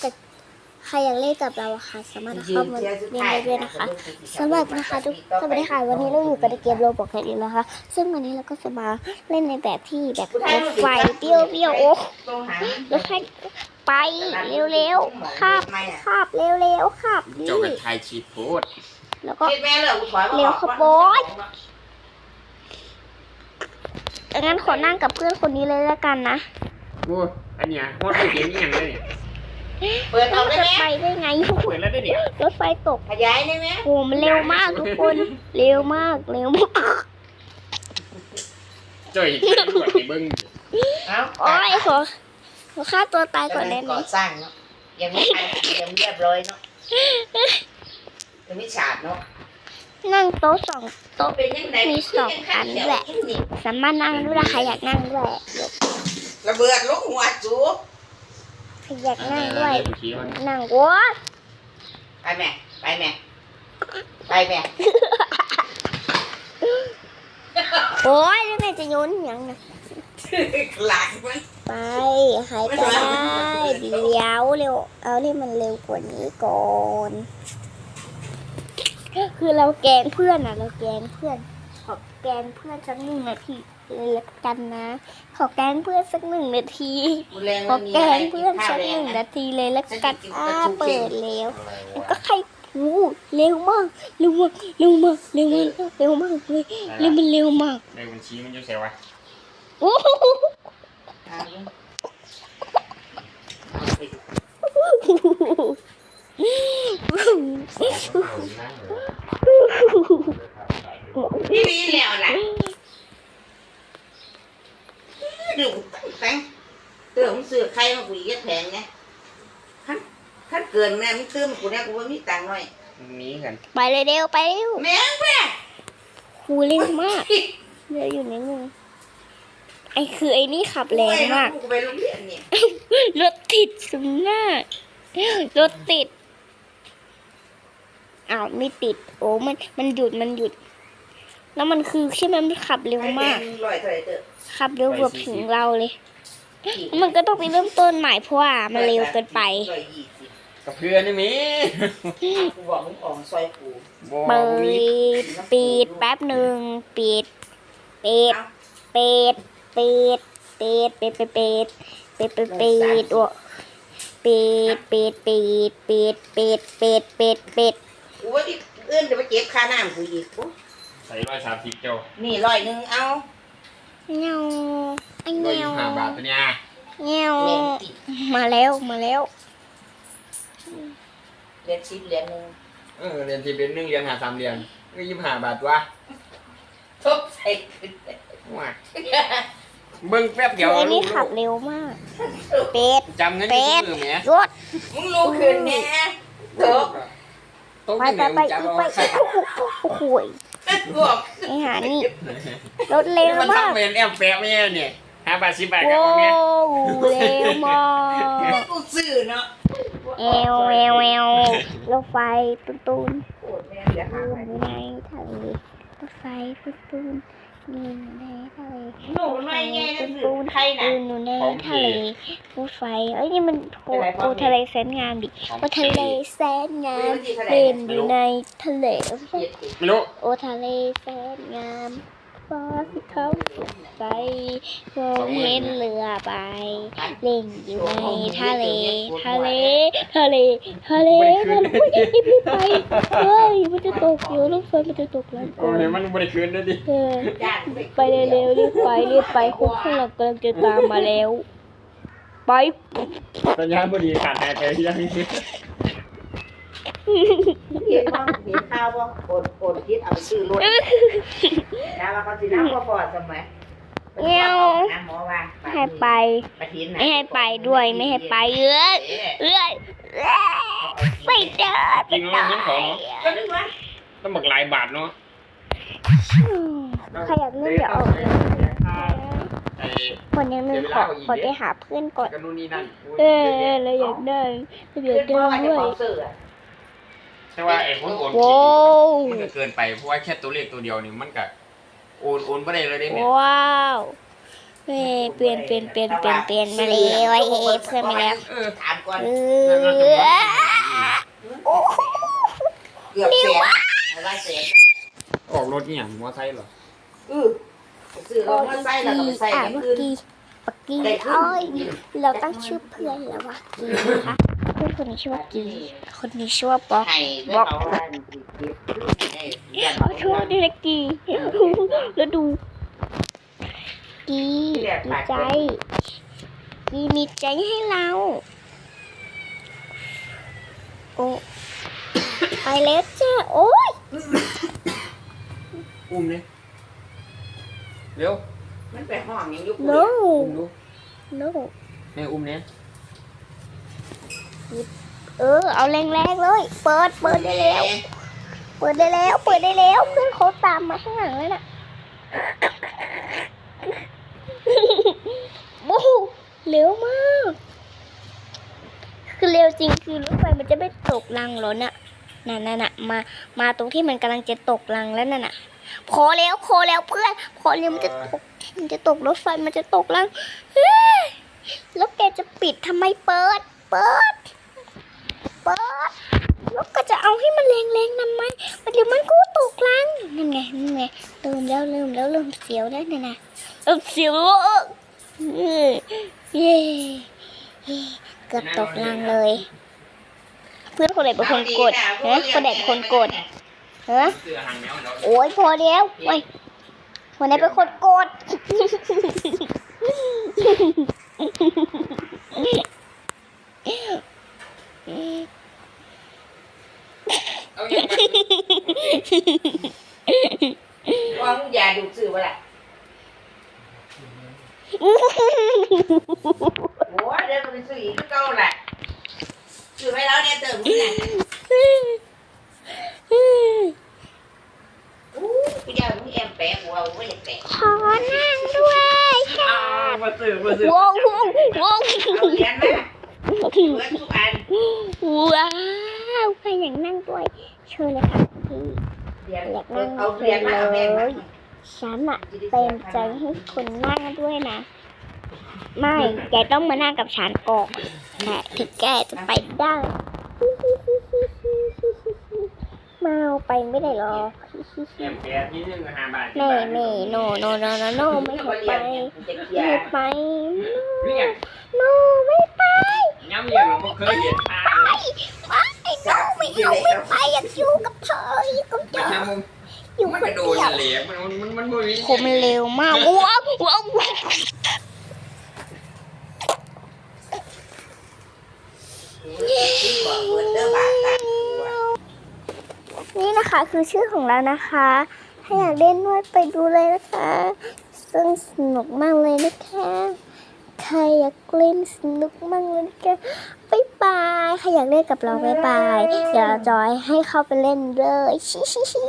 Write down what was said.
แต่ใครอยากเล่นกับเราอะค่ะสามารถเข้ามาเล่นได้ด้วยนะคะสำหรับนะคะทุกสวัสดีค่ะวันนี้เราอยู่กับในเกมโรบอกกันอีกแล้วนะคะซึ่งวันนี้เราก็จะมาเล่นในแบบที่แบบรถไฟเปี้ยวเปี้ยวๆโอ้ต้องหารถไฟไปเร็วๆขับขับเร็วๆขับนี่เจ้าเป็นไทยชีโพดแล้วก็คิดแม่เลยกูถอยมาเร็วขบวนงั้นขอนั่งกับเพื่อนคนนี้เลยแล้วกันนะโอ้อันเนี้ยโคตรไม่เห็นอหย่างเลย เนี่ยเปิดเอาได้จะไหมไปได้ไงเปิดแล้วได้เนี่ยรถไฟตกขยายได้ไหมโหมันเร็วมากทุกคน เร็วมาก เร็วมากเจ้าเห็นตำรวจในเบิ้งเอ้าโอ้ยขอขอฆ่าตัวตายก่อนได้ไหมก่อสร้างเนาะยังไม่ทันยังไม่เรียบร้อยเนาะยังไม่ฉาดเนาะนั่งโต๊ะสองโต๊ะเป็นยังไงมีสองอันแหละสามารถนั่งด้วยใครอยากนั่งด้วยระเบิดลูกหัวจูใคร อยากนั่งด้วยเดี๋ชี้มันนั่งโว้ยไปแม่ ไปแม่ ไปแม่ โอ้ยแล้วแม่จะโยนหยังนะหลังมัน ไปใครก็ได้เดี๋ยวเร็ว เอาที่มันเร็วกว่านี้ก่อน คือเราแกล้งเพื่อนอะ เราแกล้งเพื่อนขอแกล้งเพื่อนสักหนึ่งนาที เลยละกันนะ ขอแกล้งเพื่อนสักหนึ่งนาทีแรงขอมันมีแกล้อะไรงกิเพื่นอนข้าวสักแรหนึ่งงนะนาทีเลยละกันฉันจะกินอ้าปลาทูเปิเค็มดแล้วแล้วก็ใครหูเร็วมากเร็วมากเร็วมากเร็วมากเร็วมากเลยเร็วมันเร็วมากในบัญชีมันอยู่เซวะโอ้โหพี่ดีแล้วล่ะดูตั้งเติมซื้อใคร มากูอีกแพงไงขั้นขั้นเกินแม่มึงเติมกูเนี่ยกูว่ามีตังค์หน่อยหนี้กันไปเลยเร็วไปเร็วแม่งแม่หูเร็วมากเร็วอยู่ในิดนึงไอ้คือไอ้นี่ขับแรงมากกูไปโรงเรียนเนี่ยรถติดสุดหน้ารถติดอ้าวไม่ติด โอ้มันมันหยุดมันหยุด แล้วมันคือใช่ไหมมันขับเร็วมากขับเร็วกว่าถึงเราเลย มันก็ต้องไปเริ่มต้นใหม่เพราะว่ามันเร็วเกินไปร้อยยี่สิบกับเพื่อนนี่มีกูบอกมึงออกซอยกูบ่เปิมีดปิดแป๊บหนึ่งปิดปิดปิดปิดปิดปิดปิดปิดปิดปิดปิดโอ้ปิดปิดปิดปิดปิดปิดปิดปิดกูว่าที่เอื้อนจะไปเก็บค่าน้ำกูอีกกูใส่ร้อยสามสิบเจ้านี่ร้อยหนึ่งเอา เงี้ยวไอ้ร้อยเงี้ยยี่วสิบห้าบาทตัวเนี้ยเงี้ยวแม่งติดมาแล้วมาแล้วเหรียญสิบเหรียญหนึ่งเออเรียนทีเป็นหนึ่งเรียนหาสามเรียนก็ยี่สิบห้าบาทวะทบใส่ขึ้นว้าเบิ้งแป๊บเดีคืยวอไอ้นี่ขับเร็วมาก เป็ด จำเงินที่มือแหมรถมึงรู้คืนแน่ทบ ต้องไปที่ไปไหนไปมึงจำเอาไปใครโอ้โห ยบอกไอ้หานี่รถเร็วมันมากทำเป็นแอมแปะไม่ใช่เนี่ยห้าบาทสิบบาทโว้กับว่าเนี่ยเร็วมากกูซื้อเนาะเอวเอวเอวรถไฟตุ้นตุ้นโอ้แม่เดี๋ยวหาอไปยู่ในทะเลรถไฟตุ้นตุ้นอยู่ในทะเล หนูน้อยไงนั่นคือใครน่ะอยู่ในทะเลรถไฟเอ้ยนี่มันโอ้โอ้ทะเลแสนงามดิโอ้ทะเลแสนงามเล่นอยู่ในทะเล ไม่รู้ โอ้ทะเลแสนงาม ฟ้าสีขาวสดใสมองเห็นเรือใบเล่นอยู่ในทะเล ทะเล ทะเล ทะเลทะเลอุ๊ยรีบรีบไป เฮ้ย มันจะตกเดี๋ยวรถไฟมันจะตกแล้วโอ้ยมันบริคืนได้ดิเออไปเร็วๆรีบไปรีบไปคุกข้างหลังกำลังจะตามมาแล้ว ไปสัญญาณบดีขาดหายไปยัง เห็นบ้างเห็นข้าวบ้างโอนโอนคิดเอาไปซื้อรถแล้วว่าเขาสิน้ำก็พอสมัยน้ำหมอว่าไม่ให้ไปปะทินไม่ให้ไปด้วยไม่ให้ไปเอ้ยเอ้ยเอ้ยไปเดินจริงแล้วเงินของเนาะก็นึกว่าต้องบักหลายบาทเนาะใครอยากเล่นเดี๋ยวเอาเลยไอ้คนยังนึงขอขอไปหาเพื่อนก่อนกันนู่นนี่นั่นเออเราอยากได้เราอยากได้ด้วย ใช่ว่าไอ้คนโอนโว้ผิดมันก็เกินไปเพราะว่าแค่ตัวเลขตัวเดียวนี่มันก็โอนโอนไม่ได้เลยได้ไหมว้าวเฮ้ยเปลี่ยนเปลี่ยนเปลี่ยนเปลี่ยนเปลี่ยนมาแล้วไอ้เพื่อนมาแล้วเออถามก่อนเออโอ้โหเกือบแสนอะไรแสนออกรถเนี่ยมอไซค์เหรอเออซื้อรถมอเตอร์ไซค์แล้วก็ไปใส่อะกันเมื่อคืนกี้ปักกี้ได้ขึ้นอ้อยเราตั้งชื่อเพื่อนแล้วว่ากีนะคะ เพื่อนคนนี้ชื่อว่ากีคนนี้ชื่อว่าป๊อกให้บอกว่ามันสิเก็บได้เดือนขอโทษด้วยนะกีแล้วดูกีดีใจกีมีใจให้เราโอ้ไปแล้วจ้าโอ้ยอุ้มเนี่ยเร็วมันไปห้องยังอยู่ no อุ้มดู no แม่อุ้มเนี่ย เออ เอาแรงๆเลย เปิด เปิดได้แล้ว เปิดได้แล้ว เปิดได้แล้ว เพื่อนเขาตามมาข้างหลังแล้วน่ะโอ้โหเร็วมาก คือเร็วจริงคือรถไฟมันจะไม่ตกรังหรอน่ะน่ะน่ะน่ะมา มาตรงที่มันกำลังจะตกรังแล้วน่ะน่ะพอแล้วพอแล้วเพื่อนพอเร็วมันจะตกมันจะตกรถไฟมันจะตกรังแล้วแกจะปิดทำไมเปิด เปิด ปิดแล้วก็จะเอาให้มันแรงๆทำไมมันเดี๋ยวมันก็ตกลังนั่นไงนั่นไงเริ่มแล้วเริ่มแล้วเริ่มเสียวแล้วนะนะเริ่มเสียวเย้เกือบตกลังเลย เพื่อนคนไหนเป็นคนกดฮะคนไหนเป็นคนกดเสือหางแมวเนาะโอ้ยพอแล้วโอ้ยคนไหนเป็นคนกด เอาอย่างไรว่ามึงอย่าดูซื้อว่าล่ะโอ้ยเดี๋ยวก็ไปซื้ออีกคือเก่าแหละซื้อไว้แล้วเนี่ยเติมมึงน่ะอู้กูอยากมึงแอมแปะกูเอาไว้เลยแปะขอนั่งด้วยค่ะอ้าวมาซื้อมาซื้อวงวงวงเอาเหรียญมาเบิดทุกอัน ว้าวใครอยากนั่ง ด้วยเชิญเลยค่ะพี่เหรียญเอาเหรียญมาเอาแม่มาฉันอะเต็มใจให้คุณนั่งด้วยนะ ไม่แกต้องมานั่งกับฉันก่อนแค่ถึงแกจะไปได้มาเอาไปไม่ได้หรอกแอมแกที่หนึ่งห้าบาทแม่แม่โนโนโนโนโนไม่ให้ไปจะเคลีไม่ยให้ร์ไปเรียกโนไม่ไปย้ำเรี ยกเราก็เคยเห็นทางเลยไม่โนไม่เอาไม่ไปอยากอยู่กับเธออยู่กับเธมันอทำมึงอยู่มันคกนระโดเดีดยวเหลวมันมันมันมันมันผมเร็วมากว้าวว้าวที่บอกเบิดเด้อบาทกันตัวนี่นะคะคือชื่อของเรานะคะ ถ้าอยากเล่นด้วยไปดูเลยนะคะซึ่งสนุกมากเลยนะคะ ใครอยากเล่นสนุกมั่งเล่นกันบายบายใครอยากเล่นกับเราบายบายเดี๋ยวเราจอยให้เข้าไปเล่นเลยชิชิชิ